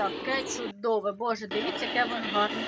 Таке чудове. Боже, дивіться, яке воно гарне.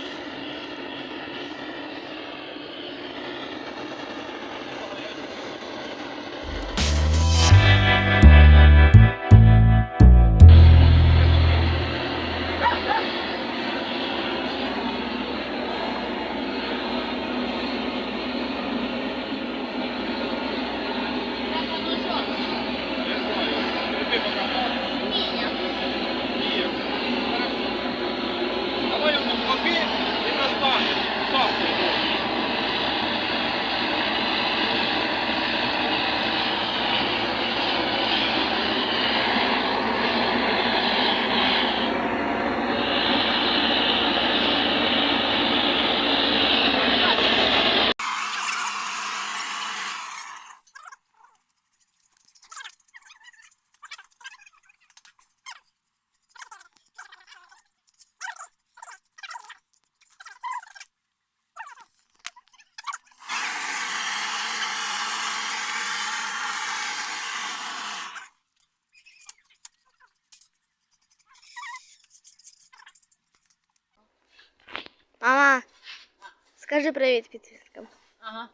Кажи привіт підписникам. Ага,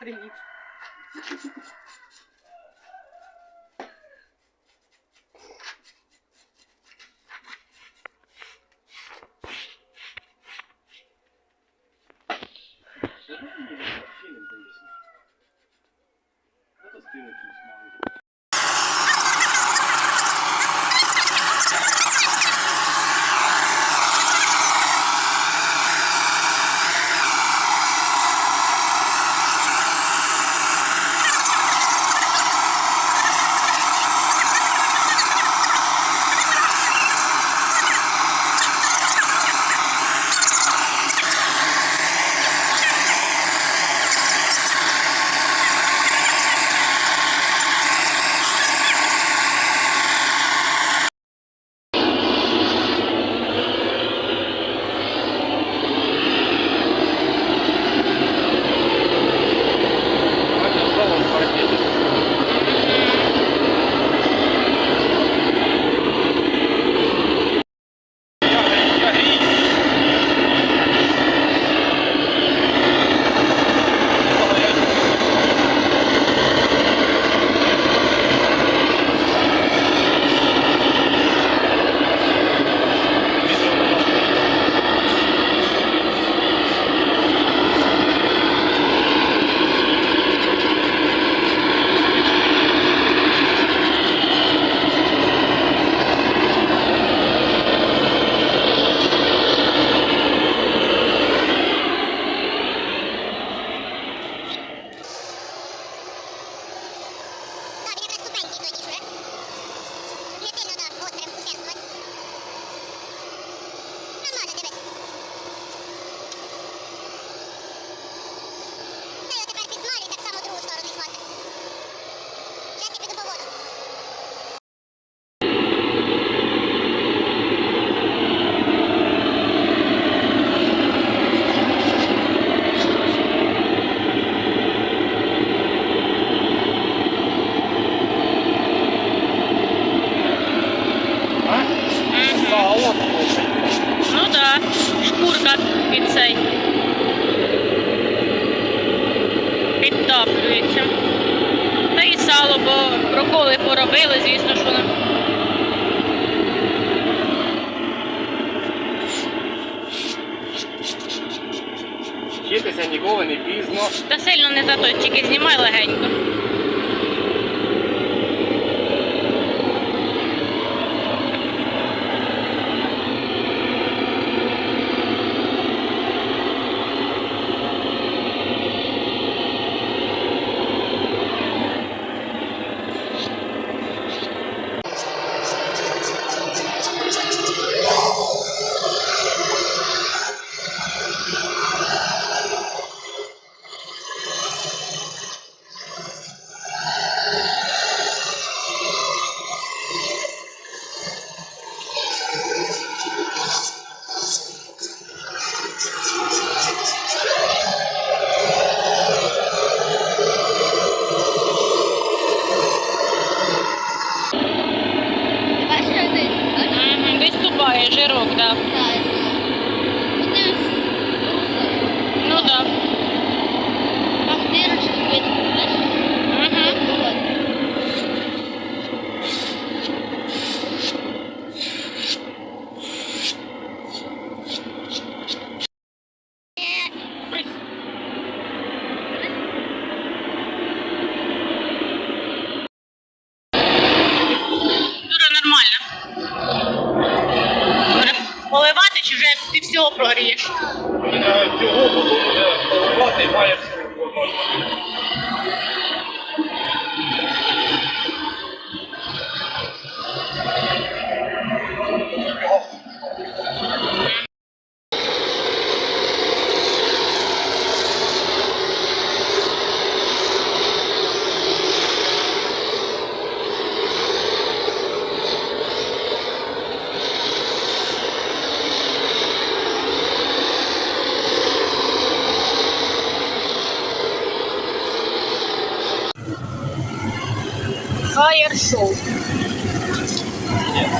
привіт.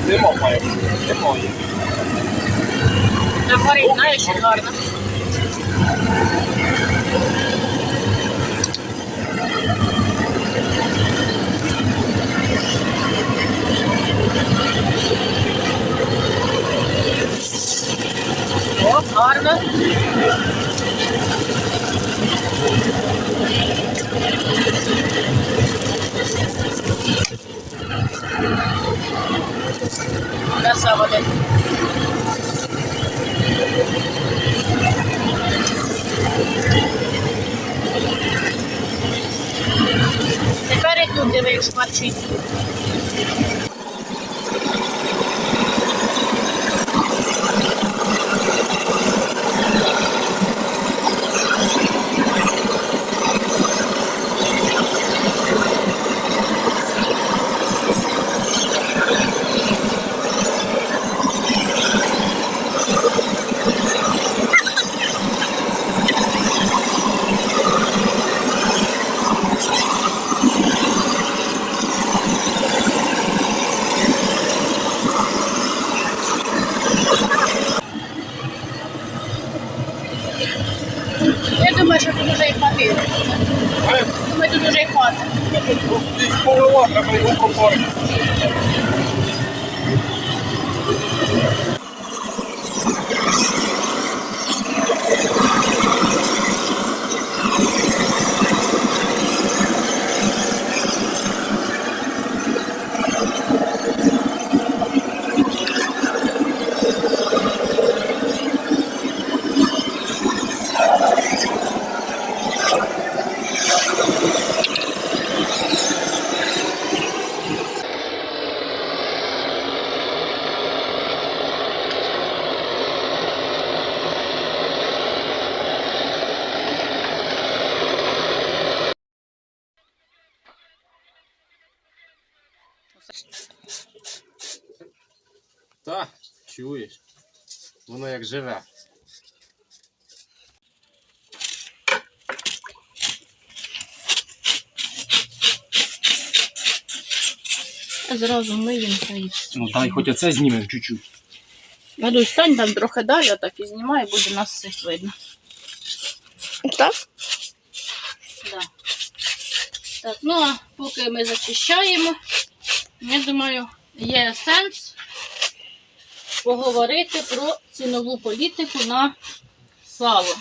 Ні, нема має. Немає. На горі, знаєш, як гарно. О, гарно. Краса води. Тепер і тут диви, як шкварчить. Я думаю, що тут уже і хватило. Але Думаю, тут уже і хватить. десь полила, треба його пропарити. Так, чуєш. Воно як живе. Зразу миємо та й. Ну дай хоч оце знімемо чуть-чуть. Гадуй, стань там трохи далі, так і знімай, буде нас всіх видно. Так? Да. Так, ну а поки ми зачищаємо, я думаю, є сенс поговорити про цінову політику на сало.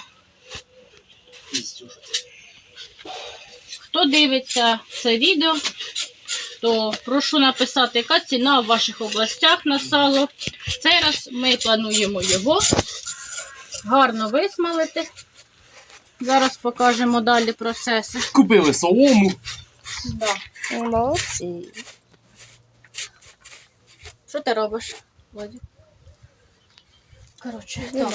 Хто дивиться це відео, то прошу написати, яка ціна в ваших областях на сало. Цей раз ми плануємо його гарно висмалити. Зараз покажемо далі процеси. Купили солому. Да. Молодці. Що ти робиш, Владі? Коротше, так.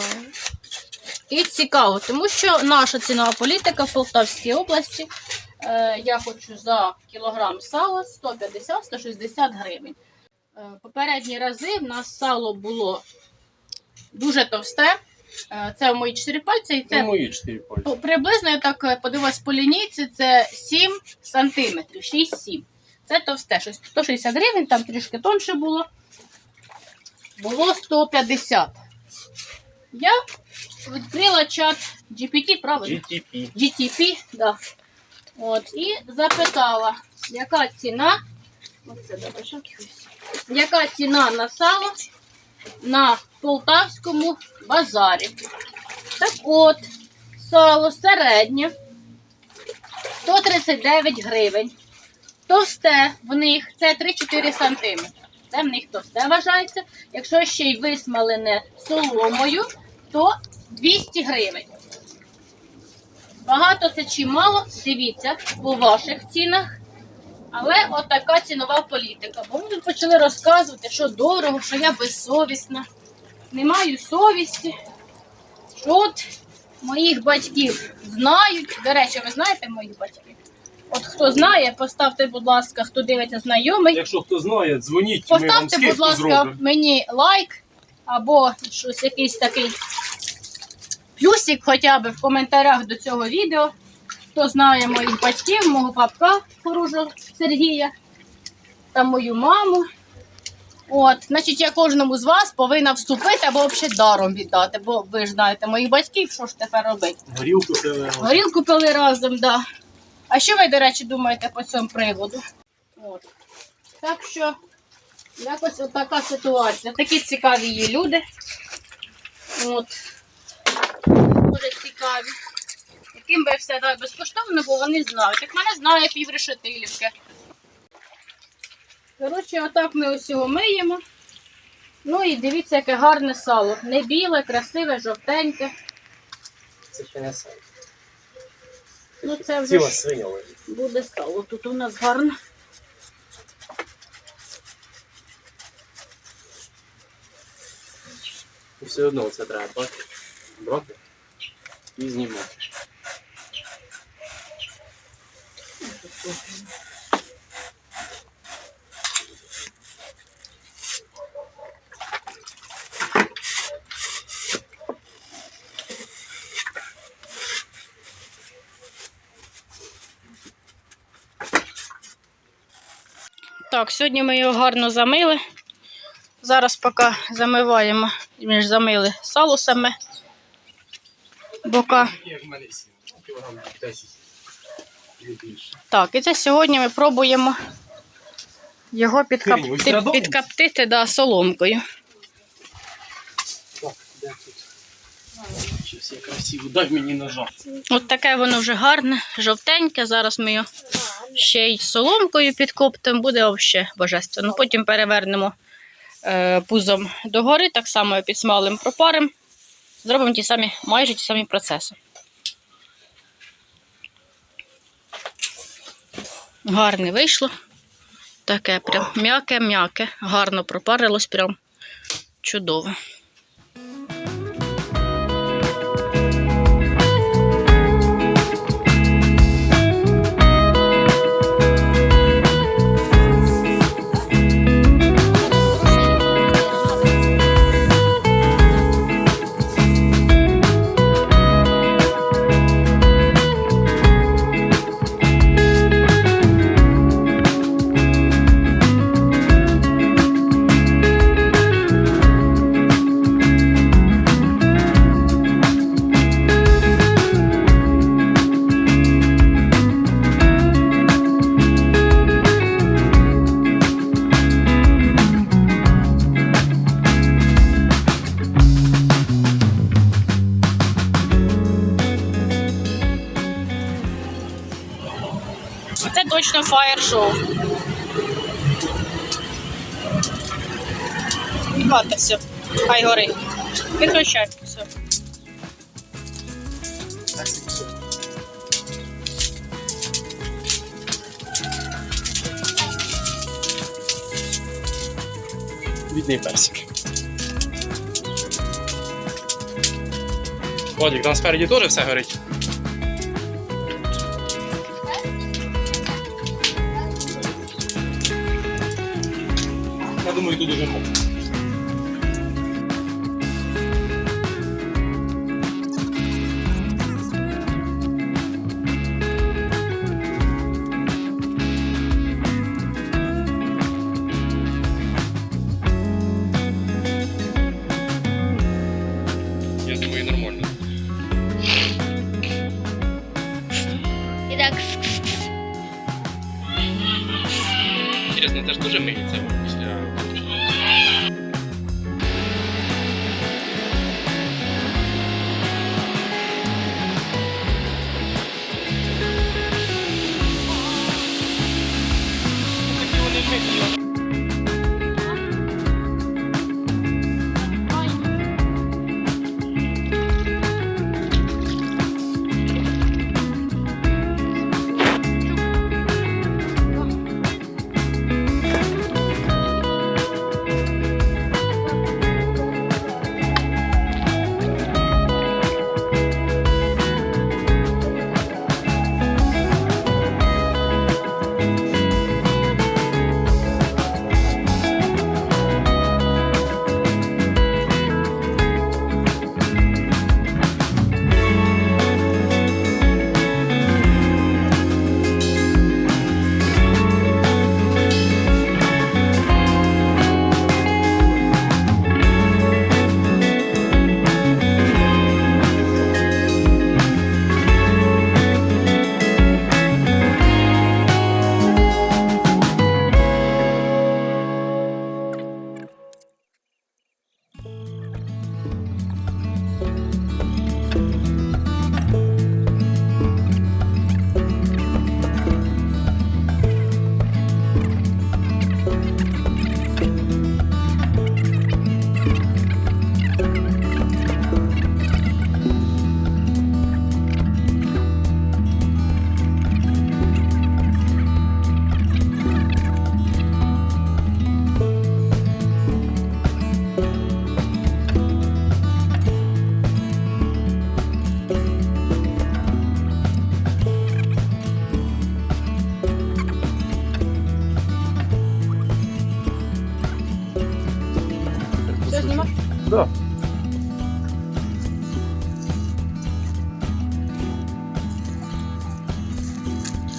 І цікаво, тому що наша цінова політика в Полтавській області. Е, я хочу за кілограм сала 150-160 гривень. Е, попередні рази в нас сало було дуже товсте. Е, це в мої 4 пальці, і Це це мої чотири пальці. Ну, Приблизно я так е, подивилась по лінійці, це 7 сантиметрів, 6-7. Це товсте, 160 гривень, там трішки тонше було. було 150. Я відкрила чат GPT, правильно? GTP. GTP, да. От, і запитала, яка ціна, оце, яка ціна на сало на полтавському базарі. Так от, сало середнє 139 гривень. Товсте в них це 3-4 сантиметри. Це в них товсте вважається. Якщо ще й висмалене соломою, то 200 гривень. Багато це чи мало, дивіться по ваших цінах. Але отака цінова політика. Бо ми тут почали розказувати, що дорого, що я безсовісна, не маю совісті. Що от моїх батьків знають. До речі, ви знаєте моїх батьків? От хто знає, поставте, будь ласка, хто дивиться знайомий. Якщо хто знає, дзвоніть, ми вам Поставте, будь ласка, зробимо. мені лайк або щось якийсь такий плюсик хоча б в коментарях до цього відео. Хто знає моїх батьків, мого папка Хоружого Сергія та мою маму. От, значить, я кожному з вас повинна вступити або взагалі даром віддати, бо ви ж знаєте моїх батьків, що ж тепер робити. Горілку пили. Горілку пили разом, да. А що ви, до речі, думаєте по цьому приводу? От. Так що, якось така ситуація. Такі цікаві є люди. От. Дуже цікаві. Яким би все так безкоштовно, бо вони знають. Як мене знає піврешетилівки. Коротше, отак ми ось його миємо. Ну і дивіться, яке гарне сало. Не біле, красиве, жовтеньке. Це ще не сало. Ну це вже Ціла свиня лежить. буде сало. Тут у нас гарно. І все одно це треба брати. Брати і знімати. Так, сьогодні ми його гарно замили. Зараз поки замиваємо, ми ж замили сало саме. Бока. Як в мене сім. Кілограм 10. І більше. Так, і це сьогодні ми пробуємо його підкап... Кирило, ось під- рядом? підкоптити да, соломкою. Щось я красиво. Дай мені ножа. От таке воно вже гарне, жовтеньке. Зараз ми його ще й соломкою підкоптимо, буде взагалі божественно. Потім перевернемо пузом догори, так само і підсмалим пропарим. Зробимо ті самі, майже ті самі процеси. Гарне вийшло. Таке прям м'яке-м'яке, гарно пропарилось, прям чудово. точно фаєр-шоу. Ладно, все. Хай гори. Виключай. Все. Бідний персик. Владик, там спереді теж все горить.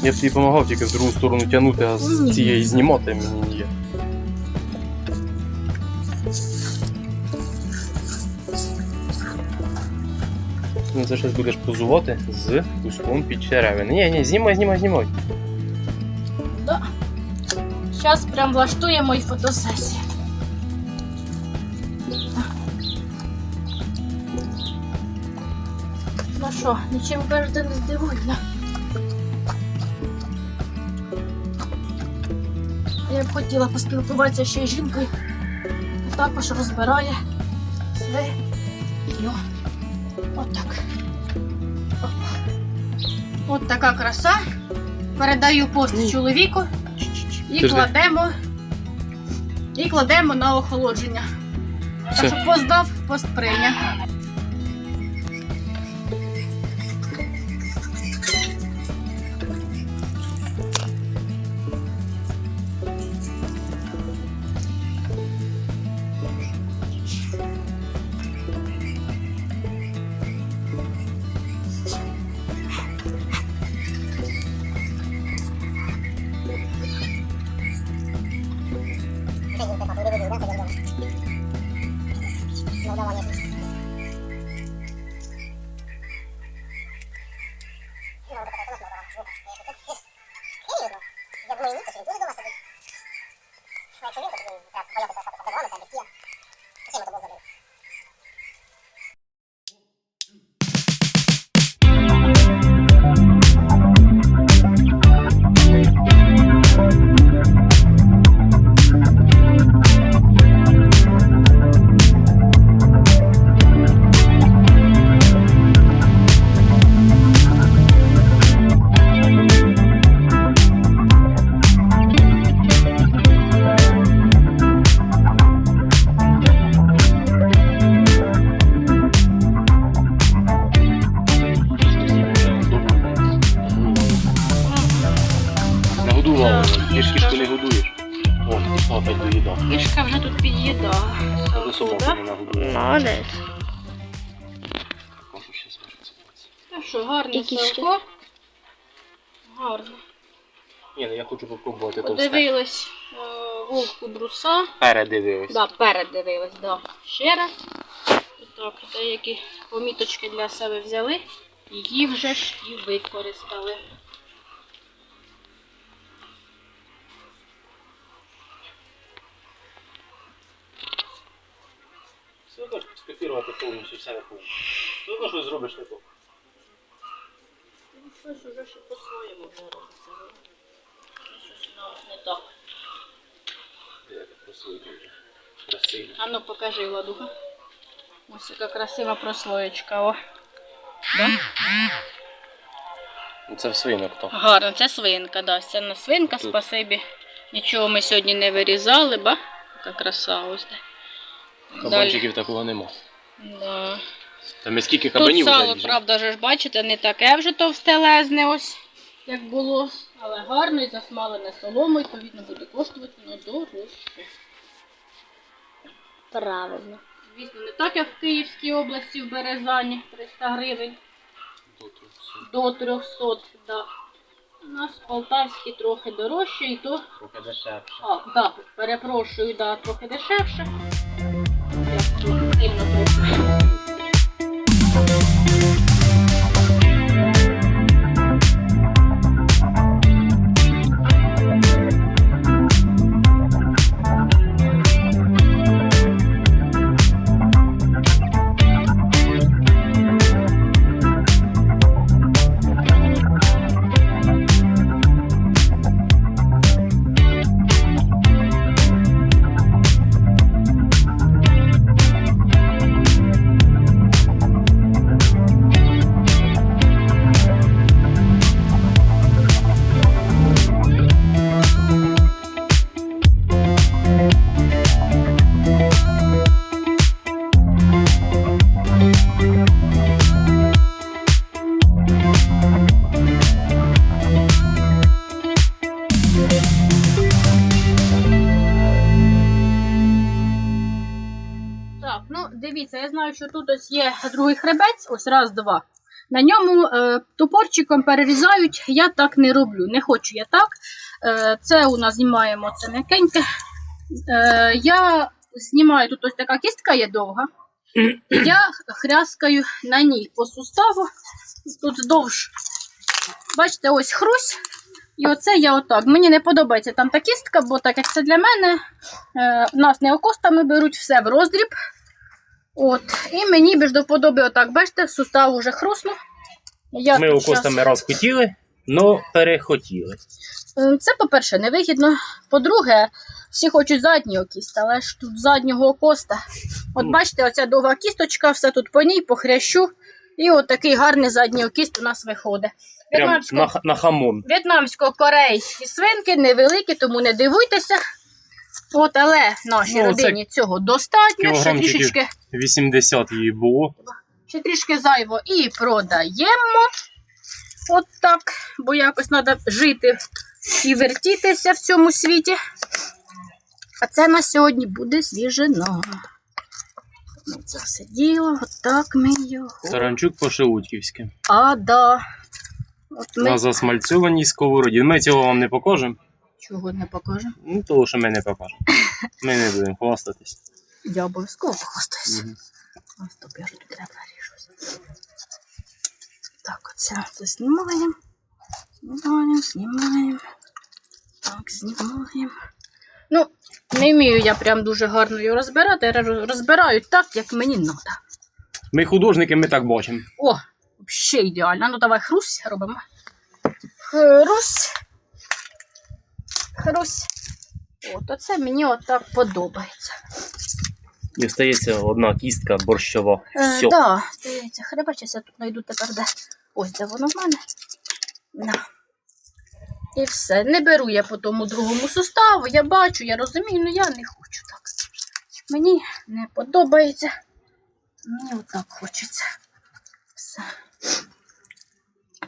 Я б тобі допомагав тільки в другу сторону тягнути, а з цієї знімати мені ніяк. Ну, це щось будеш позувати з куском під черевини. Ні, ні, знімай, знімай, знімай. Да. Зараз прям влаштуємо і фотосесію. Ну що, нічим кажете не здивує, хотіла поспілкуватися ще й жінкою, також розбирає свиню. Отак. Опа. От така краса. Передаю пост чоловіку і кладемо. І кладемо на охолодження. Так що пост дав, пост прийняв. Попробувати товсте. Подивилась е, вовку бруса. Передивились. Да, передивилась, да. Ще раз. Так, деякі поміточки для себе взяли. Її вже ж і використали. Все одно скопірувати повністю все повинно. Все одно щось зробиш не то. Ну, щось уже ще по-своєму робиться. ну. Щось у нас не так. А ну покажи, Владуха. Ось яка красива прослоєчка. О. Да? Це свинок то. Гарно, це свинка, да. Це на свинка, Тут. спасибі. Нічого ми сьогодні не вирізали, ба? Яка краса ось де. Кабанчиків такого нема. Да. Та ми скільки Тут кабанів вже сало, правда, ж бачите, не таке вже товстелезне ось, як було. Але гарно і засмалене соломою, відповідно, буде коштувати воно дорожче. Правильно. Звісно, не так, як в Київській області в Березані 300 гривень до 300. Да. У нас полтавські трохи дорожче і то. Трохи дешевше. А, да, перепрошую, да, трохи дешевше. Я тут сильно трохи. Що тут ось є другий хребець, ось раз, два. На ньому е, топорчиком перерізають, я так не роблю. Не хочу я так. Е, це у нас знімаємо це м'якеньке. Е, я знімаю тут ось така кістка є довга. Я хряскаю на ній по суставу. Тут довж. Бачите, ось хрусь. І оце я отак. Мені не подобається там та кістка, бо так як це для мене, е, нас не окостами беруть все в роздріб. От. І мені більш до вподоби отак, бачите, сустав уже хруснув. Я Ми у костами щас- раз хотіли, но перехотіли. Це, по-перше, невигідно. По-друге, всі хочуть заднього кіста, але ж тут заднього коста. От Ну. бачите, оця довга кісточка, все тут по ній, по хрящу. І от такий гарний задній кіст у нас виходить. Прям В'єтнамсько- на, на хамон. В'єтнамсько-корейські свинки невеликі, тому не дивуйтеся. От, але нашій Ну, це родині цього достатньо, ще трішечки, 80 її було. ще трішки зайво і продаємо. От так, бо якось треба жити і вертітися в цьому світі. А це на сьогодні буде свіжина. Ну, це все діло, отак ми його. Таранчук по-шелудьківськи. А, да. От ми На засмальцьованій сковороді. Ми цього вам не покажемо. Чого не покажемо. Ну, того, що ми не покажемо. Ми не будемо хвастатись. Я обов'язково похвастаюся. Мгм. Ось тепер тут треба ріжусь. Так, оце це знімаємо. Знімаємо, знімаємо. Так, знімаємо. Ну, не вмію я прям дуже гарно його розбирати. Роз- Розбираю так, як мені треба. Ми художники, ми так бачимо. О, взагалі ідеально. Ну давай хрусь робимо. Хрусь. Хрусь. От, оце мені отак подобається. І стається одна кістка борщова. Е, Все. да, здається, хребачась, я тут знайду тепер де. Ось де воно в мене. На. І все. Не беру я по тому другому суставу. Я бачу, я розумію, але я не хочу так. Мені не подобається. Мені отак хочеться. Все.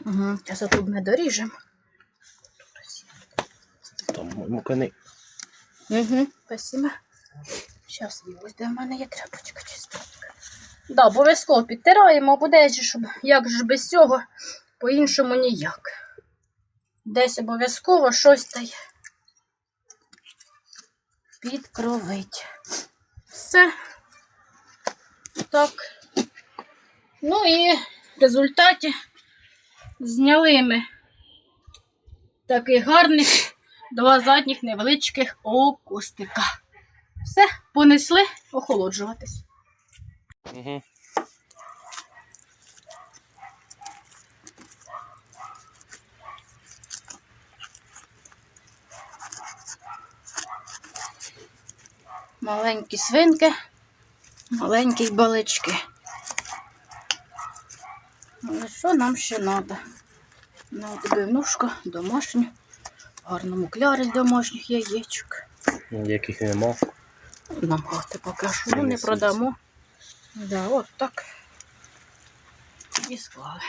Угу. Зараз тут ми доріжемо. Мукани. Угу, спасибо. Зараз ось де в мене є тряпочка чистенька. Да, обов'язково підтираємо, бо десь щоб як ж без цього, по-іншому ніяк. Десь обов'язково щось та й підкровить. Все. Так. Ну і в результаті зняли ми такий гарний два задніх невеличких окустика. Все, понесли охолоджуватись. Угу. Маленькі свинки, маленькі балички. Але що нам ще треба? На відбивнушку домашню, в гарному клярі з домашніх яєчок. Яких нема. Нам поки що, ну не продамо. Да, от так. І склали.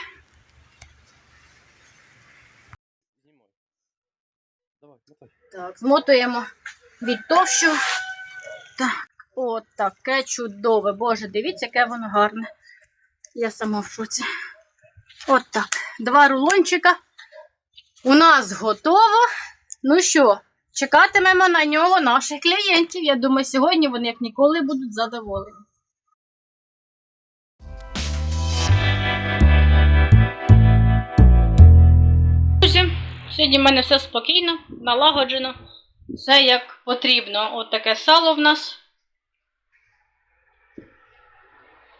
Так, змотуємо від товщу. Так, от таке чудове. Боже, дивіться, яке воно гарне. Я сама в шоці. От так. Два рулончика. У нас готово. Ну що, чекатимемо на нього наших клієнтів. Я думаю, сьогодні вони як ніколи будуть задоволені. Друзі, сьогодні в мене все спокійно, налагоджено. Все як потрібно. От таке сало в нас.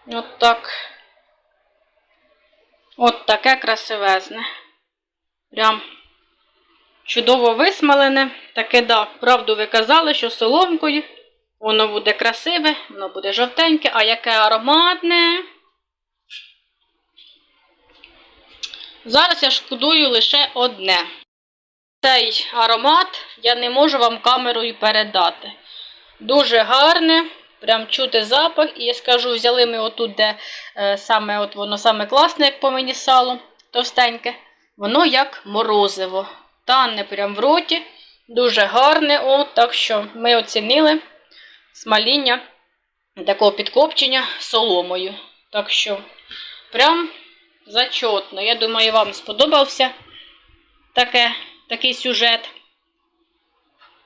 От так. От таке красивезне. Прям чудово висмалене. Таке, да, правду ви казали, що соломкою. Воно буде красиве, воно буде жовтеньке, а яке ароматне. Зараз я шкодую лише одне. Цей аромат я не можу вам камерою передати. Дуже гарне, прям чути запах. І я скажу, взяли ми отут, де е, саме от воно саме класне, як по мені сало, товстеньке. Воно як морозиво. Тане прям в роті. Дуже гарне. О, так що ми оцінили смаління такого підкопчення соломою. Так що прям зачетно. Я думаю, вам сподобався таке, такий сюжет.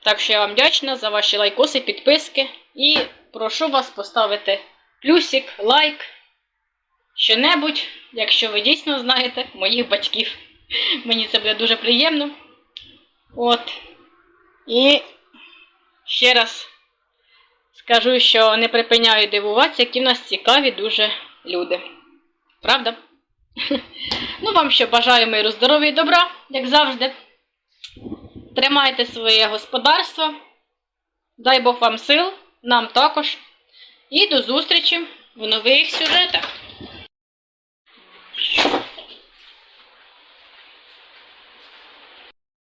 Так що я вам вдячна за ваші лайкоси, підписки. І прошу вас поставити плюсик, лайк, що-небудь, якщо ви дійсно знаєте моїх батьків. Мені це буде дуже приємно. От. І ще раз скажу, що не припиняю дивуватися, які в нас цікаві дуже люди. Правда? Ну, вам що бажаю миру, здоров'я і добра, як завжди. Тримайте своє господарство. Дай Бог вам сил, нам також. І до зустрічі в нових сюжетах.